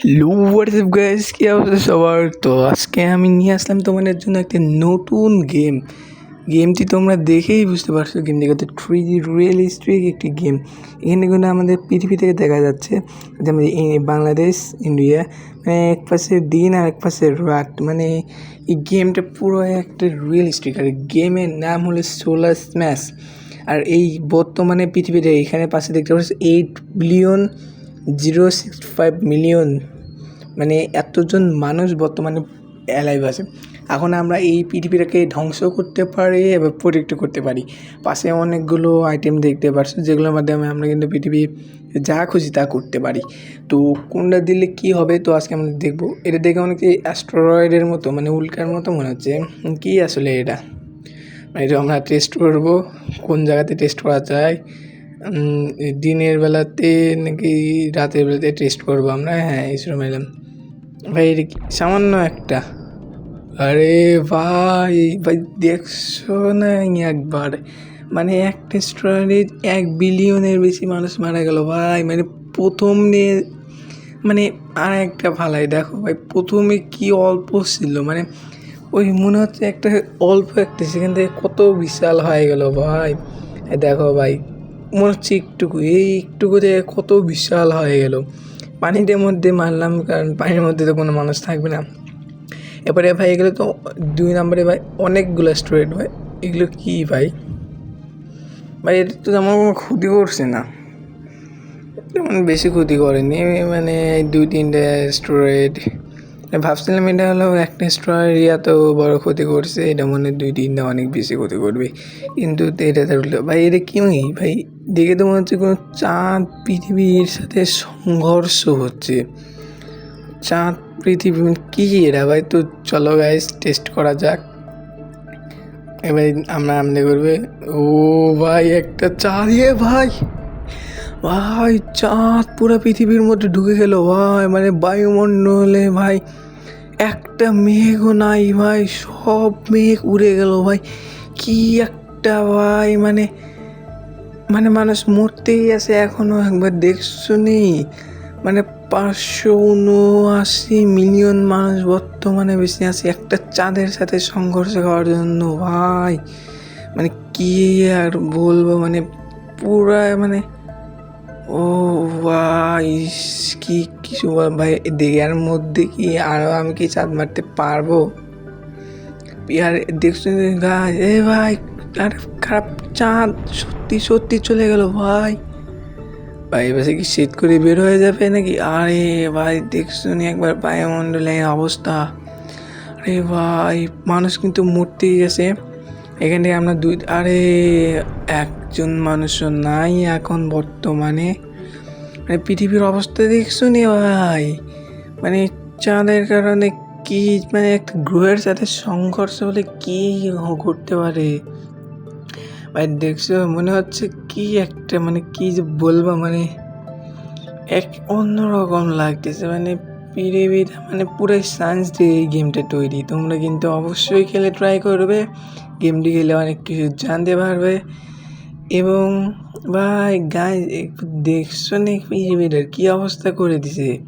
Hello WhatsApp guys কি অবস্থা সবার? তো আজকে আমি নিয়ে আসলাম তোমাদের জন্য একটা নতুন গেম গেমটি তোমরা দেখেই বুঝতে পারছ গেমটি কত থ্রি ডি রিয়েলিস্টিক একটি গেম এখানে কিন্তু আমাদের পৃথিবী থেকে দেখা যাচ্ছে যে আমাদের বাংলাদেশ ইন্ডিয়া মানে এক পাশে দিন আর এক পাশে রাত। মানে এই গেমটা পুরো একটা রিয়েলিস্টিক আর গেমের নাম হলো সোলার স্ম্যাশ আর এই বর্তমানে পৃথিবীতে এখানে পাশে দেখতে পাচ্ছি eight billion zero six five million মানে এতজন মানুষ বর্তমানে অ্যালাইভ আছে। এখন আমরা এই পৃথিবীটাকে ধ্বংস করতে পারি এবার প্রোটেক্ট করতে পারি। পাশে অনেকগুলো আইটেম দেখতে পারছ, যেগুলোর মাধ্যমে আমরা কিন্তু পৃথিবী যা খুশি তা করতে পারি। তো কোনটা দিলে কি হবে, তো আজকে আমরা দেখব। এটা দেখে অনেক অ্যাস্ট্রয়েডের মতো মানে উল্কার মতো মনে হচ্ছে। কি আসলে এটা? এটা আমরা টেস্ট করব, কোন জায়গাতে টেস্ট করা যায়? দিনের বেলাতে নাকি রাতের বেলাতে টেস্ট করব আমরা? হ্যাঁ ইসরো মেলাম ভাই, এটা কি? সামান্য একটা। আরে ভাই ভাই, দেখছ না একবার? মানে একটা স্টোরে এক বিলিয়নের বেশি মানুষ মারা গেল। ভাই মানে প্রথম নিয়ে মানে আর একটা ভালাই দেখো ভাই, প্রথমে কি অল্প ছিল? মানে ওই মনে হচ্ছে একটা অল্প একটা, সেখান থেকে কত বিশাল হয়ে গেল ভাই। দেখো ভাই মনে হচ্ছে একটুকু, এই একটুকু থেকে কত বিশাল হয়ে গেল। পানিটার মধ্যে মারলাম, কারণ পানির মধ্যে তো কোনো মানুষ থাকবে না। এরপরে ভাই, এগুলো তো দুই নম্বরে ভাই, অনেকগুলো স্টুডেন্ট ভাই। এগুলো কি ভাই? ভাই এটা তো আমার কোনো ক্ষতি করছে না। তেমন বেশি ক্ষতি করেনি মানে দুই তিনটে স্টোরেজ ভাবছিলাম এটা হলো একটা স্টোরেজ তো বড় ক্ষতি করছে, এটা মনে দুই তিনটা অনেক বেশি ক্ষতি করবে। কিন্তু এটা তো উল্টো। ভাই, এটা কি ভাই, দেখে তো মনে হচ্ছে কোনো চাঁদ পৃথিবীর সাথে সংঘর্ষ হচ্ছে। চাঁদ পৃথিবী কি এরা ভাই, তো চলো গাইস টেস্ট করা যাক। এবার আমরা আমলে করবে। ও ভাই, একটা চাঁদ ভাই! ভাই, চাঁদ পুরো পৃথিবীর মধ্যে ঢুকে গেল, ভাই। মানে বায়ুমণ্ডলে, ভাই, একটা মেঘও নাই, ভাই। সব মেঘ উড়ে গেল, ভাই। কি একটা, ভাই মানে মানে মানুষ মরতেই আছে এখনও, একবার দেখছ নি? মানে পাঁচশো উনআশি মিলিয়ন মানুষ বর্তমানে বেশি আছে একটা চাঁদের সাথে সংঘর্ষ করার জন্য, ভাই। মানে কি আর বলব মানে পুরা মানে ও ভাই, কি কিছু ভাই, দেয়ার মধ্যে কি আরও আমি কি চাঁদ মারতে পারব? আর দেখছ গাছ এ ভাই, আর খারাপ চাঁদ, সত্যি সত্যি চলে গেল ভাই। ভাই, এবার কি শীত করে বের হয়ে যাবে নাকি? আরে ভাই, দেখছ একবার বায়ুমণ্ডলের অবস্থা? আরে ভাই, মানুষ কিন্তু মরতেই গেছে। এখান থেকে আমরা দুই, আরে, একজন মানুষও নাই এখন বর্তমানে। মানে পৃথিবীর অবস্থা দেখছ নি ভাই? মানে চাঁদের কারণে কি মানে একটা গ্রহের সাথে সংঘর্ষ হলে কি ঘটতে পারে? ভাই, দেখছ, মনে হচ্ছে কি একটা মানে কি যে বলব মানে এক অন্যরকম লাগতেছে মানে পৃথিবীটা মানে পুরো সায়েন্স দিয়ে এই গেমটা তৈরি। তোমরা কিন্তু অবশ্যই খেলে ট্রাই করবে। গেমটি খেলে অনেক কিছু জানতে পারবে। এবং ভাই গাই দেখছ না পৃথিবীটার কী অবস্থা করে দিছে?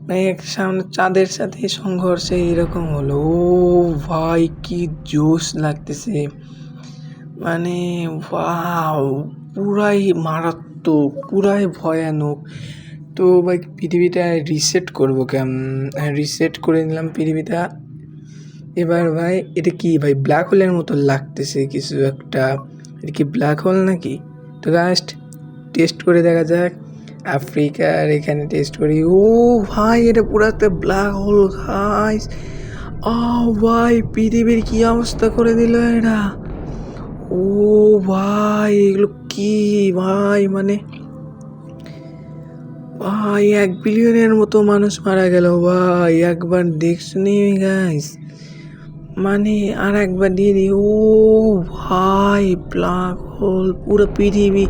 মানে এক সামনে চাঁদের সাথে সংঘর্ষে এরকম হলো। ও ভাই, কি জোশ লাগতেছে। মানে ওয়াও, পুরাই মারাত্মক, পুরাই ভয়ানক। তো ভাই পৃথিবীটা রিসেট করব কেমন রিসেট করে নিলাম পৃথিবীটা। এবার ভাই, এটা কি ভাই ব্ল্যাক হোলের মতো লাগতেছে কিছু একটা। এটা কি ব্ল্যাক হোল নাকি? তো লাস্ট টেস্ট করে দেখা যাক। আফ্রিকার এখানে টেস্ট করি। ও ভাই, এটা পুরো একটা ব্ল্যাক হোল গাইস ও ভাই, পৃথিবীর কি অবস্থা করে দিল এটা ও ভাই, এগুলো কি ভাই মানে ভাই, এক বিলিয়নের মতো মানুষ মারা গেল, ভাই। একবার দেখছনি গাইস মানে আর একবার দিয়ে দিই। ও, ভাই ব্ল্যাক হোল, পুরো পৃথিবী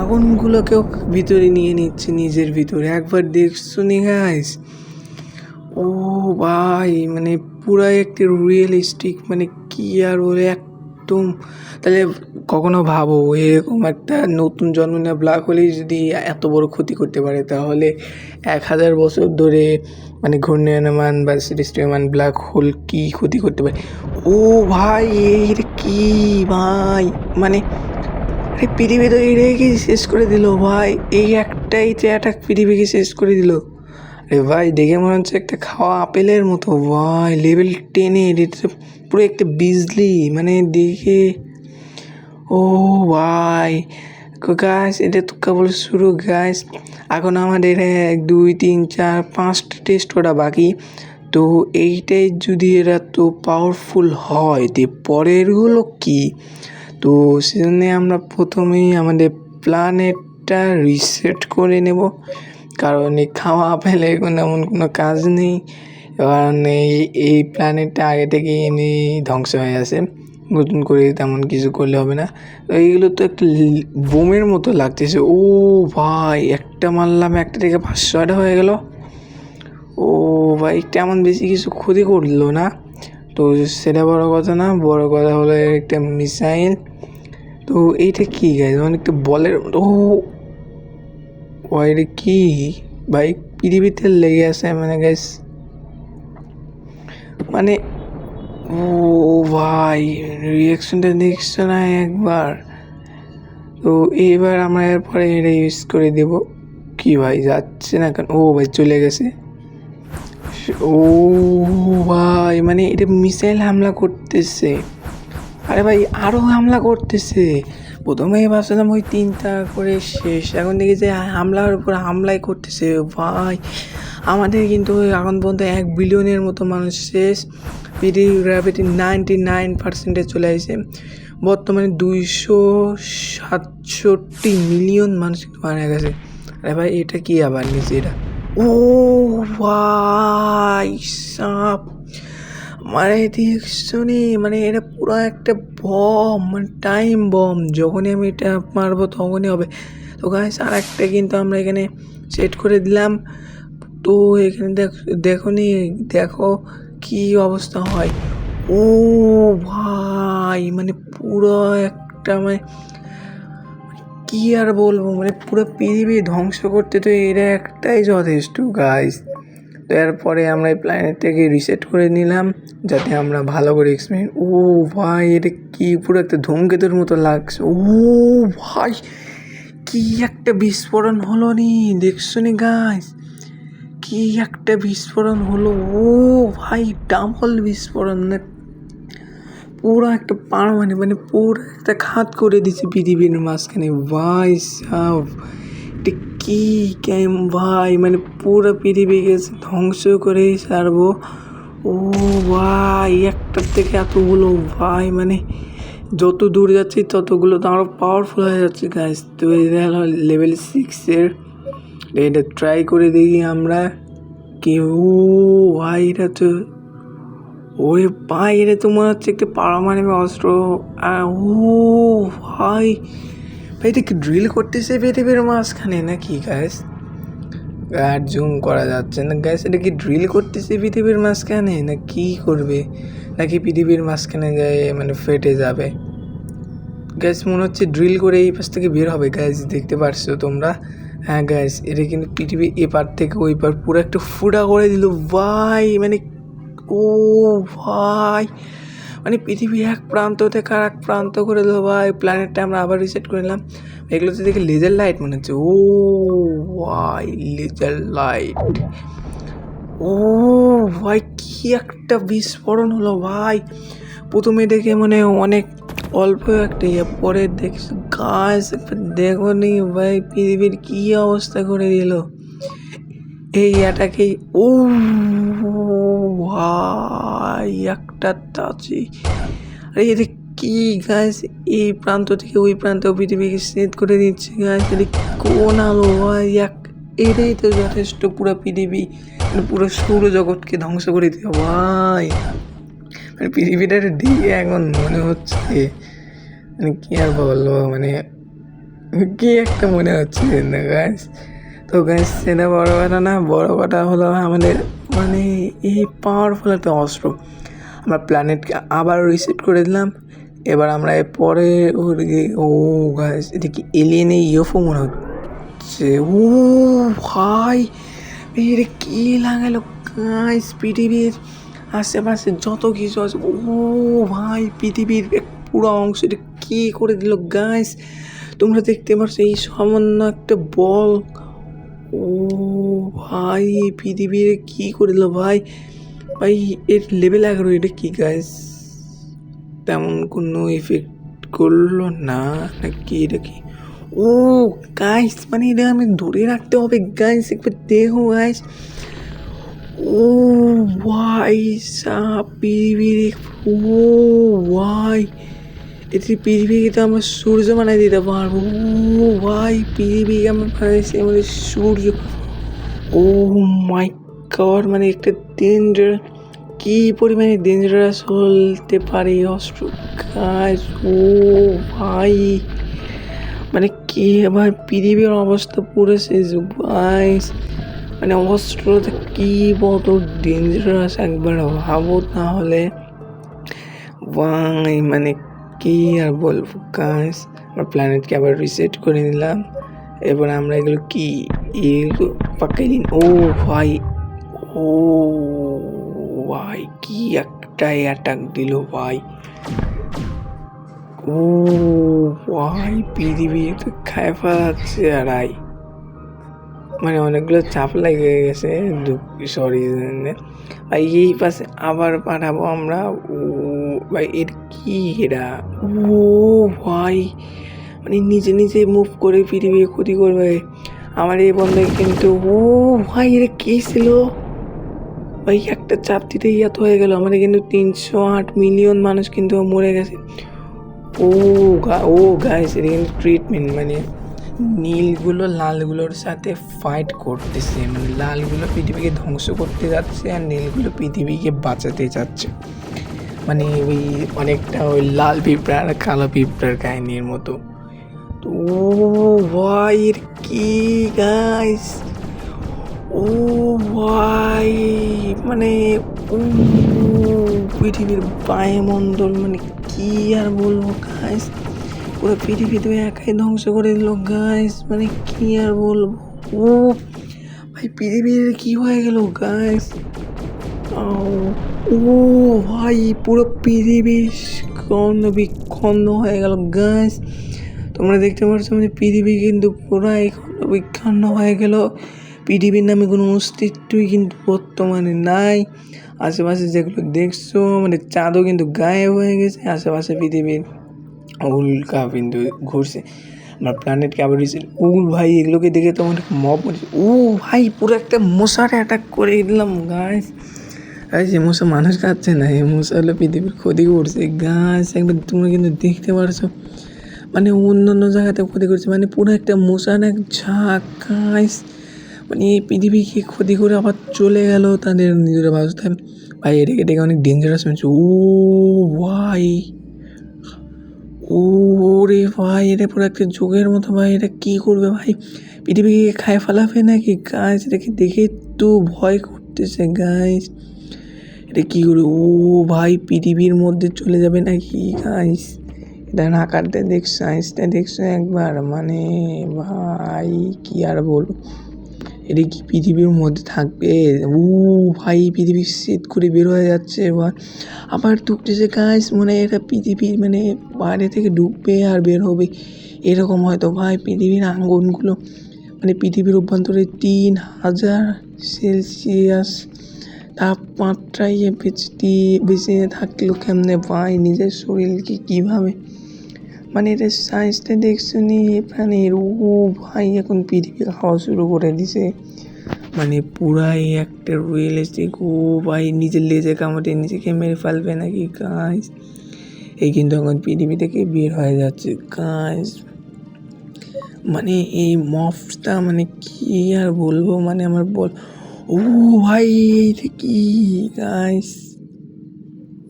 আগুনগুলোকেও ভিতরে নিয়ে নিচ্ছে, নিজের ভিতরে। একবার দেখছ নি গাইস ও, ভাই মানে পুরাই একটি রিয়েলিস্টিক মানে কি আর বলে, এক একদম, তাহলে কখনো ভাবো এরকম একটা নতুন জন্ম নেওয়া ব্ল্যাক হোলই যদি এত বড় ক্ষতি করতে পারে, তাহলে এক হাজার বছর ধরে মানে ঘূর্ণায়মান বা সৃষ্টিমান ব্ল্যাক হোল কী ক্ষতি করতে পারে? ও ভাই, এর কি ভাই? মানে পৃথিবী তো এটাকে শেষ করে দিল ভাই, এই একটাই তো অ্যাটাক পৃথিবীকে শেষ করে দিল। আরে ভাই, দেখে মনে হচ্ছে একটা খাওয়া আপেলের মতো। ভাই লেভেল টেনে এটা পুরো একটা বিজলি মানে দেখে। ও ভাই গাছ এটা তো কেবল শুরু গাছ এখন আমাদের এক, দুই, তিন, চার, পাঁচটা টেস্ট করা বাকি। তো এইটাই যদি এরা তো পাওয়ারফুল হয়, তো পরেরগুলো কী? তো সেজন্য আমরা প্রথমেই আমাদের প্ল্যানেটটা রিসেট করে নেব। কারণ এই খাওয়া আপেলে এমন কোনো কাজ নেই। কারণ এই এই প্ল্যানেটটা আগে থেকে এমনি ধ্বংস হয়ে আছে নতুন করে তেমন কিছু করলে হবে না। এইগুলো তো একটা বোমের মতো লাগতেছে। ও ভাই, একটা মারলাম, একটা থেকে পাঁচ ছয়টা হয়ে গেল। ও ভাই, তেমন বেশি কিছু ক্ষতি করল না। তো সেটা বড় কথা না, বড় কথা হলো একটা মিসাইল। তো এইটা কী গাইজ মানে একটা বলের ও ও এটা কি? ভাই, পৃথিবীতে লেগে আছে মানে গাইস মানে ও ভাই রিয়াকশনটা দেখছ না একবার? তো এবার আমরা এরপরে এটা ইউজ করে দেব। কি ভাই, যাচ্ছে না কেন? ও ভাই, চলে গেছে। ও ভাই মানে এটা মিসাইল হামলা করতেছে। আরে ভাই আরও হামলা করতেছে। প্রথমেই ভাবছিলাম ওই তিনটা করে শেষ। এখন দেখি যে হামলার উপর হামলাই করতেছে, ভাই। আমাদের কিন্তু এখন পর্যন্ত এক বিলিয়নের মতো মানুষ শেষ। পৃথিবী নাইনটি নাইন পার্সেন্টে চলে আসে বর্তমানে দুইশো সাতষট্টি মিলিয়ন মানুষ কিন্তু মারা গেছে। আরে ভাই, এটা কি আবার নিচে এটা ও, ভাই, সাপ। মানে দেখছ নি মানে এটা পুরো একটা বম মানে টাইম বম যখনই আমি এটা মারবো তখনই হবে। তো গাইস আর একটা কিন্তু আমরা এখানে সেট করে দিলাম। তো এখানে দেখ দেখো নি দেখো কি অবস্থা হয়। ও ভাই মানে পুরো একটা মানে কি আর বলব? মানে পুরো পৃথিবী ধ্বংস করতে তো এটা একটাই যথেষ্ট গাইস তো এরপরে আমরা এই প্ল্যানেটটাকে রিসেট করে নিলাম, যাতে আমরা ভালো করে এক্সপ্লেন ও ভাই, এটা কি পুরো একটা ধূমকেতুর মতো লাগছে। ও ভাই, কি একটা বিস্ফোরণ হলো নি, দেখছ নি গাইস কি একটা বিস্ফোরণ হলো। ও ভাই ডাবল বিস্ফোরণ। মানে পুরো একটা পারমাণিক মানে মানে পুরো একটা খাত করে দিচ্ছে পৃথিবীর মাঝখানে। ভাই সাব। এটা কি কেম ভাই মানে পুরো পৃথিবীকে ধ্বংস করেই সারবো ও ভাই, একটার থেকে এতগুলো, ভাই মানে যত দূর যাচ্ছি ততগুলো তো আরও পাওয়ারফুল হয়ে যাচ্ছে গাছ তো এটা হলো লেভেল সিক্সের এটা ট্রাই করে দেখি আমরা কি। ও ভাই, এটা তো, ওরে ভাই, এটা তো মনে হচ্ছে একটা পারমাণবিক অস্ত্র। ও ভাই ভাই, এটা কি ড্রিল করতেছে পৃথিবীর মাঝখানে নাকি গ্যাস আর জুম করা যাচ্ছে না গ্যাস এটা কি ড্রিল করতেছে পৃথিবীর মাঝখানে? না কি করবে? নাকি পৃথিবীর মাঝখানে গায়ে মানে ফেটে যাবে? গ্যাস মনে হচ্ছে ড্রিল করে এই পাশ থেকে বের হবে গ্যাস দেখতে পারছ তোমরা? হ্যাঁ গ্যাস এটা কিন্তু পৃথিবী এপার থেকে ওই পার পুরো একটা ফুটা করে দিল। ভাই মানে ও ভাই! মানে পৃথিবী এক প্রান্ত থেকে আর এক প্রান্ত করে দিল ভাই। প্ল্যানেটটা আমরা আবার রিসেট করে নিলাম। এগুলোতে দেখে লেজার লাইট মনে হচ্ছে। ও, ভাই লেজার লাইট ও, ভাই, কি একটা বিস্ফোরণ হলো ভাই। প্রথমে দেখে মানে অনেক অল্প একটা ইয়ে পরে দেখছি গাছ দেখো নি ভাই, পৃথিবীর কি অবস্থা করে দিল। এই এটাকেই ও ভাই, একটা তাচি আরে এটা কি গাছ এই প্রান্ত থেকে ওই প্রান্ত পৃথিবীকে সেট করে দিচ্ছে গাছ এটা কোন আলো, ভাই? এক এটাই তো যথেষ্ট পুরো পৃথিবী মানে পুরো সৌরজগৎকে ধ্বংস করে দিও ভাই। মানে পৃথিবীটার দিকে এখন মনে হচ্ছে মানে কি আর বলব মানে কি একটা মনে হচ্ছে না গাছ তো গাছ সেটা বড় কথা না, বড় কথা হলো আমাদের মানে এই পাওয়ারফুল একটা অস্ত্র। আমরা প্ল্যানেটকে আবার রিসেট করে দিলাম। এবার আমরা এর পরে ওদিকে, ও গাইস এটা কি এলিয়েন ইউএফও মনে হচ্ছে? ও ভাই এটা কি লাগালো? গাইস পৃথিবীর আশেপাশে যত কিছু আছে, ও ভাই, পৃথিবীর পুরো অংশ এটা কি করে দিল? গাইস তোমরা দেখতে পাচ্ছ এই সামান্য একটা বল ও ভাই, এই পৃথিবীর কি করে দিল ভাই? ভাই, এর লেভেল এগারো, এটা কি গাইস তেমন কোনো ইফেক্ট করল না নাকি এটা কি? ও গাইস মানে এটা আমি ধরে রাখতে হবে গাইস একবার দেখো গাইস ও ভাই সাপ পৃথিবীর, ও ভাই। এটি পৃথিবীকে তো আমরা সূর্য বানাই দিতে পারব ও ভাই পৃথিবীকে আমরা বানাইছি আমাদের সূর্য। ও মাই গড মানে একটা ডেঞ্জার কি পরিমাণে ডেঞ্জারাস হতে পারে অস্ত্র। গাছ ও ভাই মানে কি ভাই পৃথিবীর অবস্থা পুরো শেষ ভাই মানে অস্ত্রটা কি বড় ডেঞ্জারাস একবার ভাবো তাহলে ভাই মানে কি আর বলব? গাছ আমরা প্ল্যানেটকে আবার রিসেট করে নিলাম। এবার আমরা এগুলো কি? এগুলো পাকাই দিন ও ভাই ও ভাই, কি একটা অ্যাটাক দিল ভাই। ও ভাই, পৃথিবী তো খায় ফেলাচ্ছে আড়াই। মানে অনেকগুলো চাপ লেগে গেছে সরি এই পাশে আবার পাঠাবো আমরা। ও ভাই এর কি এরা ও ভাই মানে নিজে নিজে মুভ করে পৃথিবী ক্ষতি করবে। আমার এই বন্ধু কিন্তু, ও ভাই এটা কি ছিল? ভাই, একটা চাপ দিতেই এত হয়ে গেল। আমাদের কিন্তু তিনশো আট মিলিয়ন মানুষ কিন্তু মরে গেছে। ও গা- ও গাইস এটা কিন্তু ট্রিটমেন্ট মানে নীলগুলো লালগুলোর সাথে ফাইট করতেছে। মানে লালগুলো পৃথিবীকে ধ্বংস করতে যাচ্ছে আর নীলগুলো পৃথিবীকে বাঁচাতে যাচ্ছে। মানে ওই অনেকটা ওই লাল পিঁপড়া আর কালো পিঁপড়ার কাহিনীর মতো। তো ভাই এর কি গাইস ও ভাই মানে পৃথিবীর বায়ুমণ্ডল মানে কি আর বলব গাইস পুরো পৃথিবী তো একাই ধ্বংস করে দিল গাইস মানে কি আর বলব? ও ভাই, পৃথিবীর কি হয়ে গেল গাইস ও ভাই, পুরো পৃথিবী খন্ড বিখণ্ড হয়ে গেল গাইস তোমরা দেখতে পাচ্ছ মানে পৃথিবী কিন্তু পুরাই খন্ড হয়ে গেল। পৃথিবীর নামে কোনো অস্তিত্বই কিন্তু বর্তমানে নাই। আশেপাশে যেগুলো দেখছ মানে চাঁদও কিন্তু গায়েব হয়ে গেছে। আশেপাশে পৃথিবীর উল্কা কিন্তু ঘুরছে। আমার প্ল্যানেটকে আবার রিসেট ও ভাই, এগুলোকে দেখে তো অনেক মব ও ভাই, পুরো একটা মশার অ্যাটাক করে দিলাম গাছ এই মশা মানুষ খাচ্ছে না, এই মশা হলো পৃথিবীর ক্ষতি করছে। গাছ, একবার তোমরা কিন্তু দেখতে পারছ। মানে অন্য অন্য জায়গাতে ক্ষতি করছে। মানে পুরো একটা মশার এক ঝাঁক গাছ মানে এই পৃথিবীকে ক্ষতি করে আবার চলে গেল তাদের নিজের বাসস্থান ভাই এটাকে দেখে অনেক ডেঞ্জারাস হয়েছে ও ভাই। ও রে ভাই, এটা পুরো একটা যোগের মতো ভাই। এটা কী করবে ভাই? পৃথিবীকে খায় ফেলাবে নাকি? গাছ এটাকে দেখে একটু ভয় করতেছে গাছ এটা কী করে? ও ভাই, পৃথিবীর মধ্যে চলে যাবে নাকি? গাইস এটা আকারটা দেখছ সাইন্সটা দেখছ একবার? মানে ভাই, কি আর বলব? এটা কি পৃথিবীর মধ্যে থাকবে? ও ভাই, পৃথিবী শীত করে বের হয়ে যাচ্ছে এবার। আবার ঢুকতেছে গাছ মানে এটা পৃথিবীর মানে বাইরে থেকে ঢুকবে আর বের হবে। এরকম হয়তো ভাই, পৃথিবীর আঙ্গনগুলো মানে পৃথিবীর অভ্যন্তরে তিন হাজার সেলসিয়াস তাপমাত্রায় এ বেঁচে থাকল কেমনে? ভাই, নিজের শরীরকে কীভাবে? মানে এটা সায়েন্সটা দেখছ নি? প্রাণীর, ও ভাই, এখন পৃথিবী খাওয়া শুরু করে দিছে। মানে পুরাই একটা রিয়েলিস্টিক ও ভাই, নিজের লেজে কামড়ে নিজেকে মেরে ফেলবে নাকি? গাছ এই কিন্তু এখন পৃথিবী থেকে বের হয়ে যাচ্ছে গাছ মানে এই মফটা মানে কি আর বলব? মানে আমার বল ও ভাই এটা কি গাইস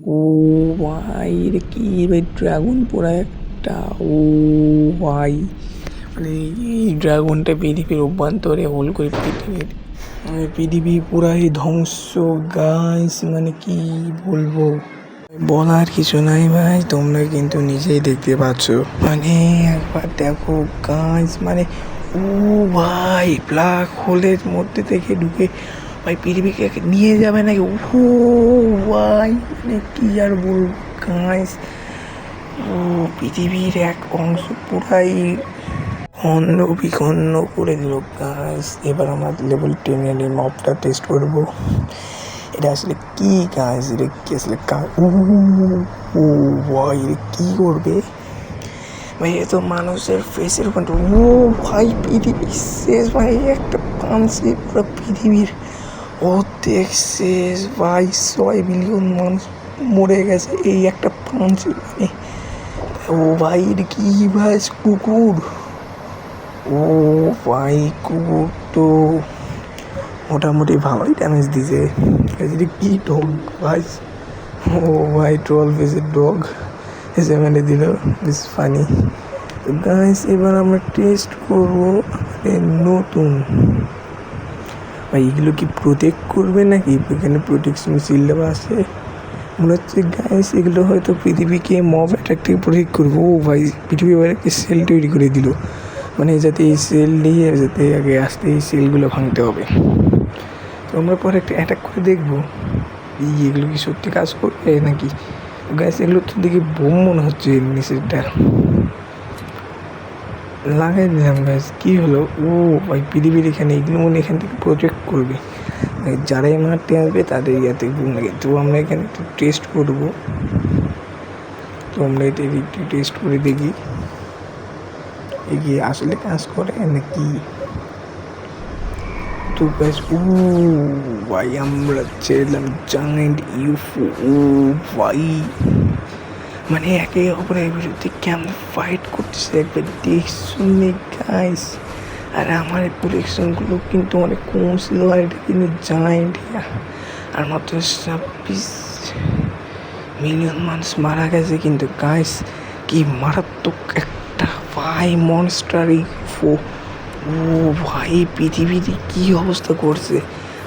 ও ভাই এটা কি ভাই ড্রাগন পুরা একটা। ও ভাই মানে এই ড্রাগনটা পৃথিবীর অভ্যন্তরে হোল করে পৃথিবীর মানে পৃথিবী পুরাই ধ্বংস গাইস মানে কি বলব? বলার কিছু নাই ভাই, তোমরা কিন্তু নিজেই দেখতে পাচ্ছ। মানে একবার দেখো গাছ মানে ও ভাই ব্ল্যাক হোলের মধ্যে থেকে ঢুকে ভাই পৃথিবীকে নিয়ে যাবে নাকি? ও ভাই মানে কি আর বলব? গাছ ও, পৃথিবীর এক অংশ পুরাই খণ্ড বিখণ্ড করে দিল। গাছ এবার আমরা লেভেল টেনের এই মপটা টেস্ট করব। এটা আসলে কি? গাছ এটা কি আসলে ও, ভাই, এটা কি করবে? ভাই এ তো মানুষের ফেসের উপর ও ভাই পৃথিবীর শেষ, ভাই, একটা পাঞ্চে পুরো পৃথিবীর অর্ধেক শেষ, ভাই, ছয় মিলিয়ন মানুষ মরে গেছে, এই একটা পাঞ্চে মানে। ও ভাই কি, ভাই, কুকুর? ও ভাই, কুকুর তো মোটামুটি ভালোই ড্যামেজ দিছে। এটা কি ডগ ভাই? ও ভাই টুয়েলভ পেজের ডগ এসে দিল বেশ ফানি তো গাইস এবার আমরা টেস্ট করব আমাদের নতুন। ভাই, এগুলো কি প্রোটেক্ট করবে নাকি? এখানে প্রোটেকশন সিল দেওয়া আছে। মনে হচ্ছে গাইস এগুলো হয়তো পৃথিবীকে মব অ্যাটাক থেকে প্রোটেক্ট করব। ও ভাই, পৃথিবী এবার একটা সেল তৈরি করে দিল। মানে যাতে এই সেল নিয়ে, যাতে আগে আসতে এই সেলগুলো ভাঙতে হবে। তো আমরা পরে একটা অ্যাটাক করে দেখব। এই এগুলো কি সত্যি কাজ করবে নাকি? গ্যাস এগুলো তো দেখি বোম মনে হচ্ছে নিচেরটা লাগাই দিলাম গ্যাস কী হলো? ও ভাই, পৃথিবীর এখানে এগুলো মনে এখান থেকে প্রজেক্ট করবে। যারাই মারতে আসবে, তাদের ইয়াতে বোম লাগে। তো আমরা এখানে একটু টেস্ট করব। তো আমরা এটা একটু টেস্ট করে দেখি। এগিয়ে আসলে কাজ করে নাকি তো ব্যাস ও ভাই, আমরা ছেড়লাম জায়েন্ট ইউফো ও ভাই। মানে একে অপরের বিরুদ্ধে কেমন ফাইট করতেছে একবার দেখছ গাইস আর আমার প্রোটেকশনগুলো কিন্তু অনেক কম ছিল আর এটা কিন্তু জায়েন্ট আর মাত্র ছাব্বিশ মিলিয়ন মানুষ মারা গেছে কিন্তু গাইস কি মারাত্মক একটা ভাই মনস্টার ইউফো ও ভাই, পৃথিবীতে কি অবস্থা করছে?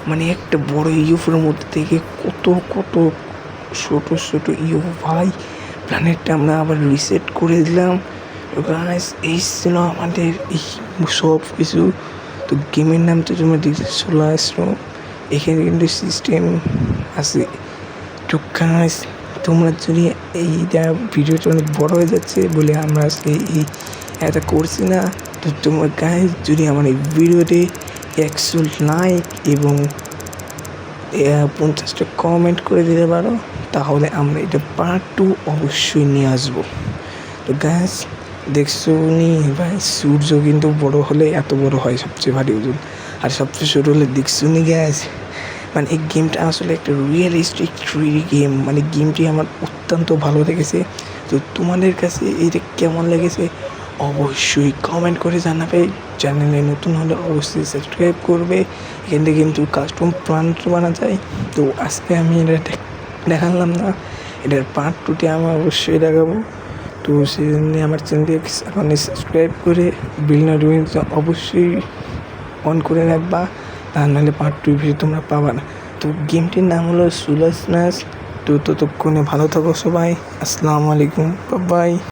মানে একটা বড় ইউফোর মধ্যে থেকে কত কত ছোট ছোট ইউ ভাই প্ল্যানেটটা আমরা আবার রিসেট করে দিলাম। গাইস এই ছিল আমাদের এই সব কিছু। তো গেমের নাম তো তোমরা দেখতে চলে আসলো। এখানে কিন্তু সিস্টেম আছে। তো গাইস তোমরা যদি এইটা ভিডিওটা অনেক বড় হয়ে যাচ্ছে বলে আমরা আজকে এই এটা করছি না। তো তোমার গায়ে যদি আমার এই ভিডিওতে একশো লাইক এবং পঞ্চাশটা কমেন্ট করে দিতে পারো, তাহলে আমরা এটা পার্ট টু অবশ্যই নিয়ে আসব। তো গ্যাস দেখছ নি? ভাই, সূর্য কিন্তু বড় হলে এত বড় হয় সবচেয়ে ভারী ওজন। আর সবচেয়ে ছোটো হলে দেখছ নি গ্যাস মানে এই গেমটা আসলে একটা রিয়েলিস্টিক থ্রি গেম মানে গেমটি আমার অত্যন্ত ভালো লেগেছে। তো তোমাদের কাছে এটা কেমন লেগেছে? অবশ্যই কমেন্ট করে জানাবে। চ্যানেলে নতুন হলে অবশ্যই সাবস্ক্রাইব করবে। এখান থেকে কিন্তু কাস্টম প্লান্ট বানা যায়। তো আজকে আমি এটা দেখালাম না। এটার পার্ট টুতে আমি অবশ্যই দেখাবো। তো সেই জন্য আমার চ্যানেলটি এখন সাবস্ক্রাইব করে বিল নোটিফিকেশন অবশ্যই অন করে রাখবা। তা নাহলে পার্ট টু ভিডিও তোমরা পাবা না। তো গেমটির নাম হলো সুলাস নাস তো ততক্ষণে ভালো থাকো সবাই। আসসালামু আলাইকুম। বাই